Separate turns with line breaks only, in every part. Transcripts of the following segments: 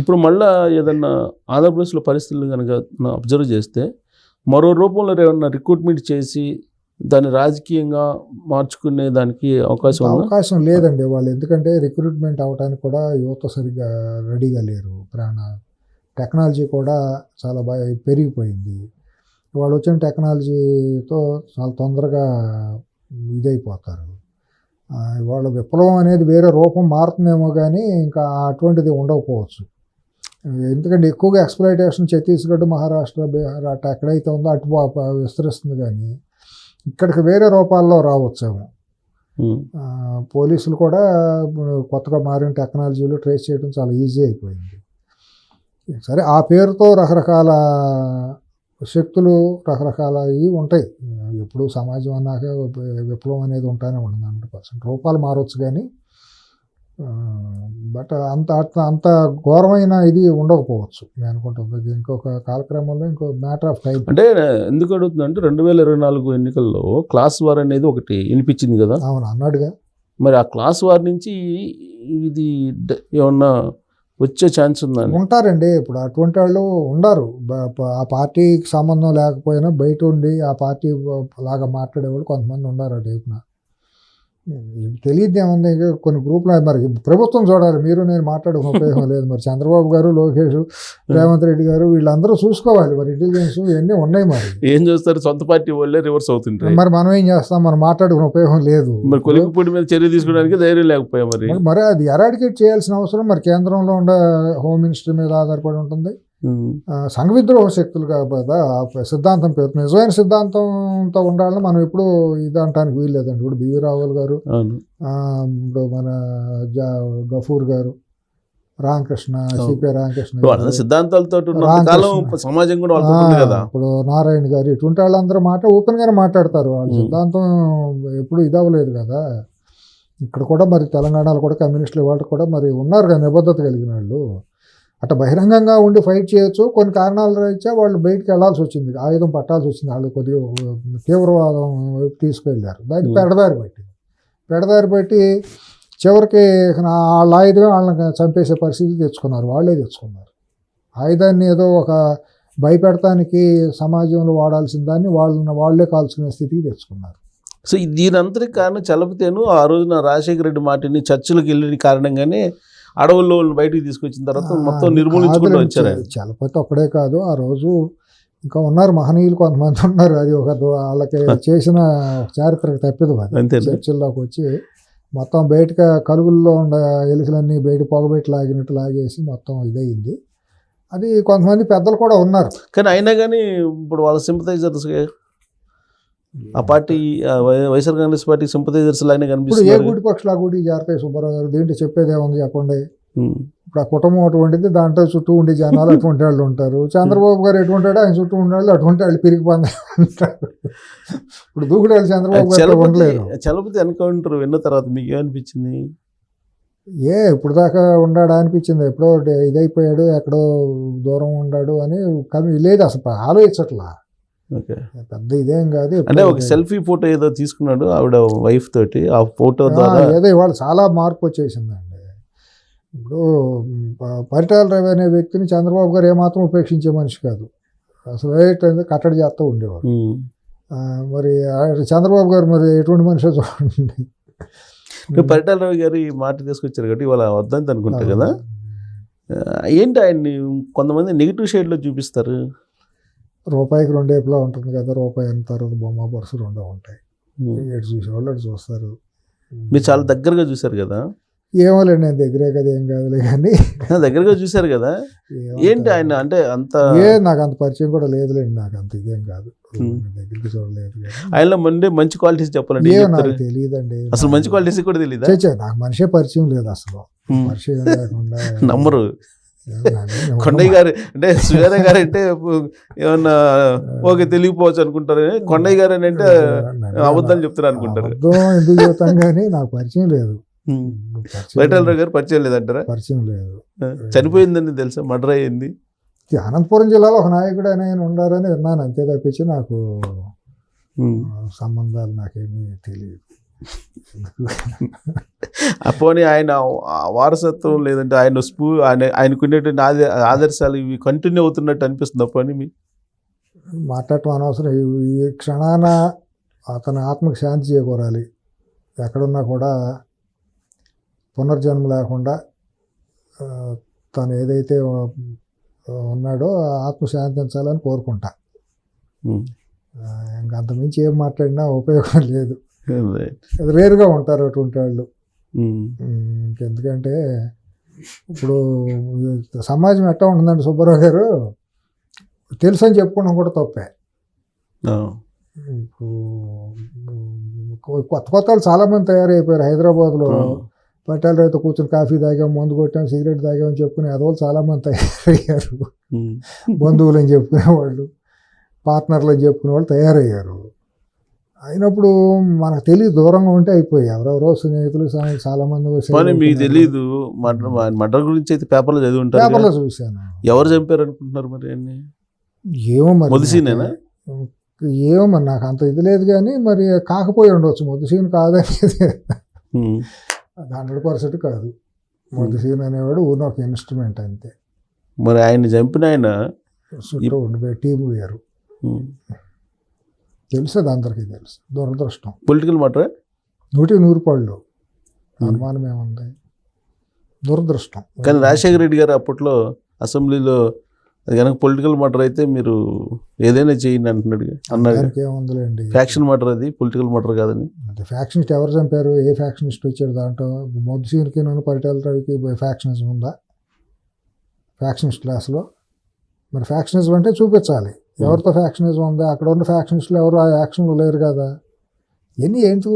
ఇప్పుడు మళ్ళా ఏదన్నా ఆంధ్రప్రదేశ్లో పరిస్థితులు కనుక అబ్జర్వ్ చేస్తే మరో రూపంలో ఏమన్నా రిక్రూట్మెంట్ చేసి దాన్ని రాజకీయంగా మార్చుకునే దానికి అవకాశం
అవకాశం లేదండి వాళ్ళు. ఎందుకంటే రిక్రూట్మెంట్ అవడానికి కూడా యువత సరిగ్గా రెడీగా లేరు. ప్రాణ టెక్నాలజీ కూడా చాలా బాగా పెరిగిపోయింది. వాళ్ళు వచ్చిన టెక్నాలజీతో చాలా తొందరగా ఇదైపోతారు. వాళ్ళ విప్లవం అనేది వేరే రూపం మారుతుందేమో కానీ ఇంకా అటువంటిది ఉండకపోవచ్చు. ఎందుకంటే ఎక్కువగా ఎక్స్ప్లైటేషన్ ఛత్తీస్గఢ్ మహారాష్ట్ర బీహార్ అటు ఎక్కడైతే ఉందో అటు విస్తరిస్తుంది కానీ ఇక్కడికి వేరే రూపాల్లో రావచ్చేమో. పోలీసులు కూడా కొత్తగా మారిన టెక్నాలజీలో ట్రేస్ చేయడం చాలా ఈజీ అయిపోయింది. సరే ఆ పేరుతో రకరకాల శక్తులు రకరకాల ఇవి ఉంటాయి. ఎప్పుడు సమాజం అన్నాక విప్లవం అనేది ఉంటానే ఉంటుంది హండ్రెడ్ పర్సెంట్ రూపాలు మారవచ్చు కానీ బట్ అంత అంత అంత ఘోరమైన ఇది ఉండకపోవచ్చు. నేను అనుకుంటుంది ఇంకొక కాలక్రమంలో ఇంకో మ్యాటర్ ఆఫ్ టైం
అంటే ఎందుకు అడుగుతుందంటే రెండు వేల ఇరవై నాలుగు ఎన్నికల్లో క్లాస్ వార్ అనేది ఒకటి వినిపించింది కదా.
అవును అన్నాడుగా.
మరి ఆ క్లాస్ వార్ నుంచి ఇది ఏమన్నా వచ్చే ఛాన్స్ ఉందండి
ఉంటారండి ఇప్పుడు అటువంటి వాళ్ళు ఉండరు. ఆ పార్టీకి సంబంధం లేకపోయినా బయట ఉండి ఆ పార్టీ లాగా మాట్లాడేవాళ్ళు కొంతమంది ఉన్నారు ఆ టైపున. తెలియదు ఏముంది? ఇంకా కొన్ని గ్రూపులు మరి ప్రభుత్వం చూడాలి. మీరు నేను మాట్లాడడం ఉపయోగం లేదు. మరి చంద్రబాబు గారు లోకేష్ రేవంత్ రెడ్డి గారు వీళ్ళందరూ చూసుకోవాలి. మరి ఇంటెలిజెన్స్ ఇవన్నీ ఉన్నాయి మరి.
ఏం చేస్తారు? సొంత పార్టీ వాళ్ళే రివర్స్ అవుతుంటాయి
మరి మనం ఏం చేస్తాం? మనం మాట్లాడుకునే ఉపయోగం లేదు.
మరి కొలిగిపూడి మీద చర్య తీసుకోవడానికి ధైర్యం లేకపోయా మరి?
మరి- అది ఎరాడికేట్ చేయాల్సిన అవసరం మరి కేంద్రంలో ఉండే హోమ్ మినిస్టర్ మీద ఆధారపడి ఉంటుంది. సంఘ విద్రోహ శక్తులు కదా ఆ సిద్ధాంతం పేరు నిజమైన సిద్ధాంతంతో ఉండాలని మనం ఎప్పుడు ఇది అనటానికి వీల్లేదండి. ఇప్పుడు బివి రావుల్ గారు ఇప్పుడు మన జా గఫూర్ గారు రామకృష్ణ సిపి రామకృష్ణ
ఇప్పుడు సిద్ధాంతాలతో సమాజం కూడా కదా.
ఇప్పుడు నారాయణ గారు ఇటువంటి వాళ్ళందరూ మాట ఓపెన్ గానే మాట్లాడతారు. వాళ్ళ. సిద్ధాంతం ఎప్పుడు ఇదవ్వలేదు కదా. ఇక్కడ కూడా మరి తెలంగాణలో కూడా కమ్యూనిస్టులు వాళ్ళు కూడా మరి ఉన్నారు కదా నిబద్ధత కలిగిన వాళ్ళు. అట్లా బహిరంగంగా ఉండి ఫైట్ చేయొచ్చు. కొన్ని కారణాల రీత్యా వాళ్ళు బయటికి వెళ్ళాల్సి వచ్చింది. ఆయుధం పట్టాల్సి వచ్చింది. వాళ్ళు కొద్దిగా తీవ్రవాదం వైపు తీసుకెళ్ళారు దానికి. పెడదారి పెట్టి పెడదారి పెట్టి చివరికి వాళ్ళ ఆయుధమే వాళ్ళని చంపేసే పరిస్థితి తెచ్చుకున్నారు. వాళ్ళే తెచ్చుకున్నారు. ఆయుధాన్ని ఏదో ఒక భయపెడటానికి సమాజంలో వాడాల్సిన దాన్ని వాళ్ళని వాళ్ళే కాల్చుకునే స్థితికి తెచ్చుకున్నారు.
సో దీనంతటికి కారణం చలపతేను ఆ రోజున రాజశేఖర రెడ్డి మాటిని చర్చలకు వెళ్ళిన కారణంగానే అడవుల్లో బయటికి తీసుకొచ్చిన తర్వాత మొత్తం నిర్మూలించుకుంటూ వచ్చారు.
చలపతి ఒక్కడే కాదు ఆ రోజు ఇంకా ఉన్నారు మహనీయులు కొంతమంది ఉన్నారు. అది ఒక వాళ్ళకి చేసిన చారిత్రక తప్పిదం అది. చర్చిల్లోకి వచ్చి మొత్తం బయటకు కలుగుల్లో ఉన్న ఎలుకలన్నీ బయట పొగబెట్టి లాగినట్టు లాగేసి మొత్తం ఇదయింది. అది కొంతమంది పెద్దలు కూడా ఉన్నారు.
కానీ అయినా కానీ ఇప్పుడు వాళ్ళ సింపథైజర్స్ ఆ party YSR Congress party sympathisers లాగానే
ఇప్పుడు ఏ గుడి పక్షులు ఆ గుడి సుబ్బారావు గారు? దీంట్లో చెప్పేది ఏముంది చెప్పండి. ఇప్పుడు ఆ కుటుంబం అటువంటిది దాంట్లో చుట్టూ ఉండే జనాలు అటువంటి వాళ్ళు ఉంటారు. చంద్రబాబు గారు ఎటువంటి వాడు ఆయన చుట్టూ ఉండే వాళ్ళు అటువంటి వాళ్ళు పిరిగి అంటారు ఇప్పుడు దూకుడు వాళ్ళు చంద్రబాబు గారు ఉండలేరు.
చలపతి ఎన్కౌంటర్ విన్న తర్వాత మీకు ఏమనిపించింది
ఏ ఇప్పుడు దాకా ఉండాడా అనిపించింది. ఎప్పుడో ఇదైపోయాడు ఎక్కడో దూరం ఉండాడు అని కమి లేదు అసలు ఆలోచించట్లా. పెద్ద ఇదేం కాదు
అంటే ఒక సెల్ఫీ ఫోటో ఏదో తీసుకున్నాడు ఆవిడ వైఫ్ తోటి. ఆ ఫోటో ద్వారా
ఏదో ఇవాళ చాలా మార్పు వచ్చేసిందండి. ఇప్పుడు పరిటాల రవి అనే వ్యక్తిని చంద్రబాబు గారు ఏమాత్రం ఉపేక్షించే మనిషి కాదు. అసలు ఏంటంటే కట్టడి చేస్తూ ఉండేవాడు. మరి చంద్రబాబు గారు మరి ఎటువంటి మనిషి చూడండి.
పరిటాల రవి గారు ఈ మాట తీసుకొచ్చారు కాబట్టి ఇవాళ వద్దంత అనుకుంటా కదా. ఏంటి ఆయన్ని కొంతమంది నెగిటివ్ షేడ్లో చూపిస్తారు?
రూపాయికి రెండేపులా ఉంటుంది కదా రూపాయి అయిన తర్వాత బొమ్మ పరుసు రెండో ఉంటాయి. ఎటు చూసేవాళ్ళు అటు చూస్తారు.
మీరు చాలా దగ్గరగా చూశారు కదా?
ఏమోలేండి నేను దగ్గరే కదా ఏం కాదులే కానీ.
దగ్గరగా చూశారు కదా? ఏంటి ఆయన అంటే అంత
ఏ నాకు అంత పరిచయం కూడా లేదులేండి నాకు అంత ఇదేం కాదు. దగ్గరికి చూడలేదు
ఆయనలో మండే మంచి క్వాలిటీస్ చెప్తారు?
నాకు తెలియదండి.
అసలు మంచి క్వాలిటీస్ కూడా
చే, నాకు మనిషే పరిచయం లేదు అసలు. పరిచయం లేకుండా
నమ్మరు. కొండయ్య గారు అంటే సుజాత గారు అంటే ఏమన్నా ఓకే తెలియపోవచ్చు అనుకుంటారు. కొండయ్య గారు అని అంటే అబద్ధాలు చెప్తారు అనుకుంటారు.
అబద్ధం ఎందుకు చెబుతాం కానీ నాకు పరిచయం లేదు.
వైటాలరావు గారు పరిచయం లేదంటారా?
పరిచయం లేదు.
చనిపోయిందని తెలుసా? మర్డర్ అయ్యింది.
అనంతపురం జిల్లాలో ఒక నాయకుడు అని ఆయన ఉండారని విన్నాను. అంతే తప్పించి నాకు సంబంధాలు నాకేమీ తెలియదు.
పోనీ ఆయన వారసత్వం లేదంటే ఆయన స్పూ ఆయన ఆయనకునేటువంటి ఆద ఆదర్శాలు ఇవి కంటిన్యూ అవుతున్నట్టు అనిపిస్తుంది పోనీ మీ
మాట్లాడటం అనవసరం. ఈ- క్షణాన అతని ఆత్మకు శాంతి చేకూరాలి. ఎక్కడున్నా కూడా పునర్జన్మ లేకుండా తను ఏదైతే ఉన్నాడో ఆత్మ శాంతించాలని కోరుకుంటా.
ఉమ్.
ఆ, ఇంకా అంతమించి ఏం మాట్లాడినా ఉపయోగం లేదు. రేరుగా ఉంటారు అటువంటి వాళ్ళు.
ఉమ్.
ఉమ్, ఇంకెందుకంటే ఇప్పుడు సమాజం ఎట్లా ఉంటుందండి సుబ్బారావు గారు? తెలుసు అని చెప్పుకోవడం కూడా తప్పే. కొత్త కొత్త వాళ్ళు చాలా మంది తయారైపోయారు హైదరాబాద్లో. పట్టాల రైతు కూర్చొని కాఫీ తాగాం మందు కొట్టాం సిగరెట్ తాగామని చెప్పుకునే అదోళ్ళు చాలా మంది తయారయ్యారు. బంధువులు అని చెప్పుకునేవాళ్ళు పార్ట్నర్లు అని చెప్పుకునే వాళ్ళు తయారయ్యారు. అయినప్పుడు మనకు తెలియదు దూరంగా ఉంటే అయిపోయి. ఎవరెవరో స్నేహితులు చాలా మంది
పోనీ మీకు తెలీదు. మర్డర్ మర్డర్ గురించి అయితే పేపర్లో చదివి ఉంటారు
పేపర్లో. చూశాను.
ఎవరు చంపారు అనుకుంటున్నారు మరి అన్ని
ఏమో మరి
మొదసీనేనా?
ఏమో మరి నాకు అంత ఇది లేదు కానీ మరి కాకపోయి ఉండవచ్చు మొదసీన్ కాదనేది. హండ్రెడ్ పర్సెంట్ కాదు. మొదసీన్ అనేవాడు ఊరిని ఒక ఇన్స్ట్రుమెంట్ అంతే.
మరి ఆయన చంపిన ఆయన
టీం వేరు. తెలుసు అది అందరికీ తెలుసు. దురదృష్టం.
పొలిటికల్ మర్డర్
నూటి నూరు పళ్ళు. అనుమానం ఏముంది? దురదృష్టం.
కానీ రాజశేఖర రెడ్డి గారు అప్పట్లో అసెంబ్లీలో అది కనుక పొలిటికల్ మర్డర్ అయితే మీరు ఏదైనా చేయండి అంటున్నాడు. అన్నాడు.
ఏముందిలేండి?
ఫ్యాక్షన్ మర్డర్ అది పొలిటికల్ మర్డర్ కాదని.
అంటే ఫ్యాక్షనిస్ట్ ఎవరు చంపారు? ఏ ఫ్యాక్షనిస్ట్ వచ్చాడు దాంట్లో? మొద్దుసీన్కి నన్ను పరిటాల రవికి ఫ్యాక్షనిజం ఉందా? ఫ్యాక్షనిస్ట్ క్లాస్లో? మరి ఫ్యాక్షనిజం అంటే చూపించాలి. ఎవరితో ఫ్యాక్షనిజం ఉందా? అక్కడ ఉన్న ఫ్యాక్షనిస్టులు ఎవరు ఆ యాక్షన్లో లేరు కదా. ఎన్ని ఏంటి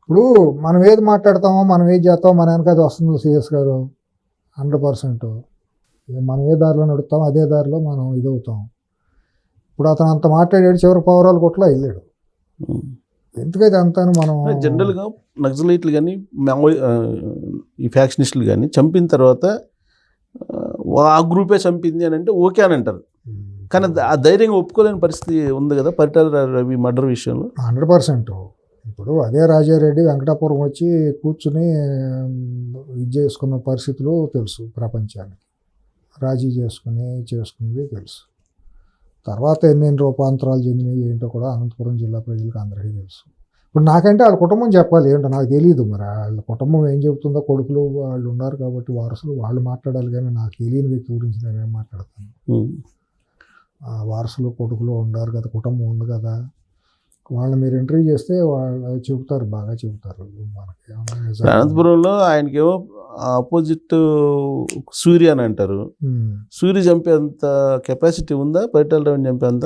ఇప్పుడు మనం ఏది మాట్లాడతామో మనం ఏది చేస్తామో మన వెనక అది వస్తుంది సిఎస్ గారు. Hundred percent. మనం ఏ దారిలో నడుస్తామో అదే దారిలో మనం ఇదవుతాం. ఇప్పుడు అతను అంత మాట్లాడాడు చివరి పౌరాలు కొట్లా వెళ్ళాడు. ఎందుకైతే అంతాను మనం
జనరల్గా నక్సలైట్లు కానీ మావో ఆ, ఈ ఫ్యాక్షనిస్టులు కానీ చంపిన తర్వాత ఆ, ఆ గ్రూపే చంపింది అని అంటే ఓకే అని అంటారు. కానీ ఆ ధైర్యంగా ఒప్పుకోలేని పరిస్థితి ఉంది కదా పరిటాల రవి మర్డర్ విషయంలో?
Hundred percent. ఇప్పుడు అదే రాజారెడ్డి వెంకటాపురం వచ్చి కూర్చుని ఇది చేసుకున్న పరిస్థితులు తెలుసు ప్రపంచానికి. రాజీ చేసుకుని చేసుకునేది తెలుసు. తర్వాత ఎన్నెన్ని రూపాంతరాలు చెందినవి ఏంటో కూడా అనంతపురం జిల్లా ప్రజలకు అందరికీ తెలుసు. ఇప్పుడు నాకంటే వాళ్ళ కుటుంబం చెప్పాలి ఏంటో నాకు తెలియదు మరి. వాళ్ళ కుటుంబం ఏం చెబుతుందో కొడుకులు వాళ్ళు ఉన్నారు కాబట్టి వారసులు వాళ్ళు మాట్లాడాలి కానీ నాకు తెలియని వ్యక్తి గురించి నేనేం మాట్లాడతాను. వారసులు కొడుకులు ఉన్నారు కదా కుటుంబం ఉంది కదా వాళ్ళని మీరు ఇంటర్వ్యూ చేస్తే వాళ్ళు చెబుతారు బాగా చెబుతారు. మనకి
అనంతపురంలో ఆయనకేమో ఆపోజిట్ సూర్య అని అంటారు. సూర్య చంపేంత కెపాసిటీ ఉందా? పరిటాల రవిని చంపేంత?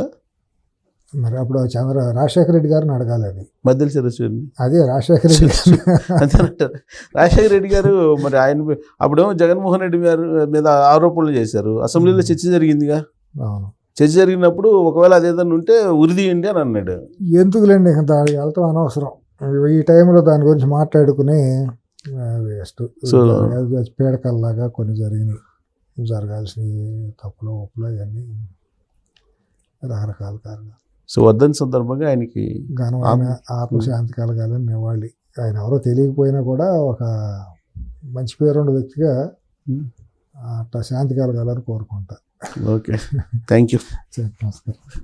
మరి అప్పుడు చంద్ర రాజశేఖర రెడ్డి గారిని అడగాలి అది.
మధ్యలో చిరసూరిని
అదే రాజశేఖర రెడ్డి
అంతేనంటారు రాజశేఖర రెడ్డి గారు మరి ఆయన అప్పుడేమో జగన్మోహన్ రెడ్డి గారి మీద ఆరోపణలు చేశారు. అసెంబ్లీలో చర్చ జరిగిందిగా.
అవును.
చర్చ జరిగినప్పుడు ఒకవేళ అదేదన్నా ఉంటే ఉరిదీయండి అని అన్నాడు.
ఎందుకులేండి ఇంకా దానికి వెళ్తాం అనవసరం. ఈ టైంలో దాని గురించి మాట్లాడుకుని వేస్ట్. పీడకల్లాగా కొన్ని జరిగినాయి. జరగాల్సినవి తప్పులు ఒప్పులు ఇవన్నీ రకరకాల కారణాలు.
సో వద్దని సందర్భంగా ఆయనకి
ఘనమైన ఆత్మశాంతి కలగాలని నివ్వాలి ఆయన ఎవరో తెలియకపోయినా కూడా ఒక మంచి పేరున్న వ్యక్తిగా. అట్లా శాంతి కలగాలని కోరుకుంటా.
ಓಕೆ ಥ್ಯಾಂಕ್ ಯು
ಸರ್ ನಮಸ್ಕಾರ